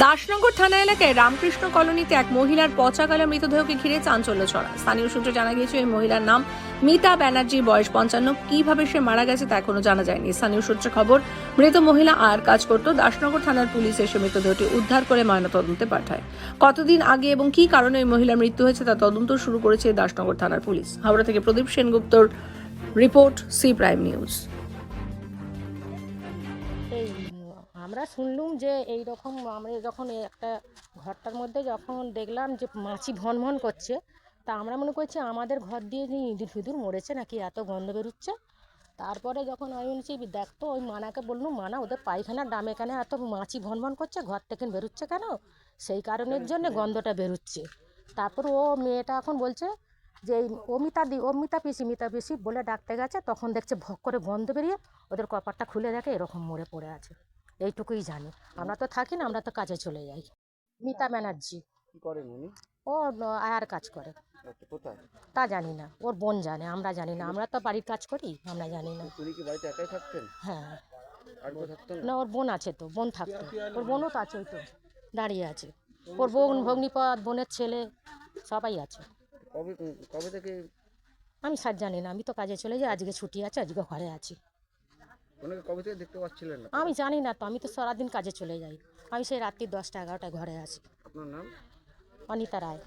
দাসনগর থানা এলাকায় রামকৃষ্ণ কলোনিতে এক মহিলার পচাকালা মৃতদেহকে ঘিরে চাঞ্চল্য ছড়া স্থানীয় সূত্রে জানা গিয়েছে, এই মহিলার নাম মিতা ব্যানার্জি, বয়স পঞ্চান্ন। কীভাবে সে মারা গেছে তা এখনও জানা যায়নি। স্থানীয় সূত্রে খবর, মৃত মহিলা আর কাজ করত দাসনগর থানার পুলিশ এসে মৃতদেহটি উদ্ধার করে ময়নাতদন্তে পাঠায়। কতদিন আগে এবং কী কারণে ওই মহিলার মৃত্যু হয়েছে তা তদন্ত শুরু করেছে দাসনগর থানার পুলিশ। হাওড়া থেকে প্রদীপ সেনগুপ্তর, রিপোর্ট, সি প্রাইম নিউজ। আমরা শুনলুম যে এই রকম আমরা যখন একটা ঘরটার মধ্যে যখন দেখলাম যে মাছি ভন ভন করছে তা আমরা মনে করছি আমাদের ঘর দিয়ে যে ইঁদুর ফিঁদুর মরেছে নাকি এত গন্ধ বেরোচ্ছে। তারপরে যখন আমি বলছি দেখতো ওই মানাকে বললুম মানা ওদের পায়খানার ডামে কেন এত মাছি ভন ভন করছে ঘর থেকে বেরোচ্ছে কেন? সেই কারণের জন্য গন্ধটা বেরোচ্ছে। তারপর ও মেয়েটা এখন বলছে যে এই অমিতা দি অমিতা পিসি মিতা পিসি বলে ডাকতে গেছে তখন দেখছে ভক করে গন্ধ বেরিয়ে ওদের কপারটা খুলে দেখে এরকম মরে পড়ে আছে। এইটুকুই জানি। আমরা তো থাকি না আমরা তো কাজে চলে যাই। মিতা ব্যানার্জি। কি করেন উনি? ও আয়ার কাজ করে। কোথায়? তা জানি না ওর বোন জানে আমরা জানি না। আমরা তো বাড়ির কাজ করি আমরা জানি না। উনি কি বাড়িতে একাই থাকতেন? হ্যাঁ? না? ওর বোন আছে তো বোন থাকতো। ওর বোনও তো আছে ওই তো দাঁড়িয়ে আছে। ওর বোন ভগ্নিপদ বোনের ছেলে সবাই আছে। কবে কবে থেকে? আমি স্যার জানি না আমি তো কাজে চলে যাই আজকে ছুটি আছে আজকে ঘরে আছি। ওনাকে কবে থেকে দেখতে পাচ্ছিলেন না। আমি জানি না তো আমি তো সারাদিন কাজে চলে যাই। আমি সেই রাত্রি দশটা এগারোটায় ঘরে আসি আপনার নাম? অনিতা রায়।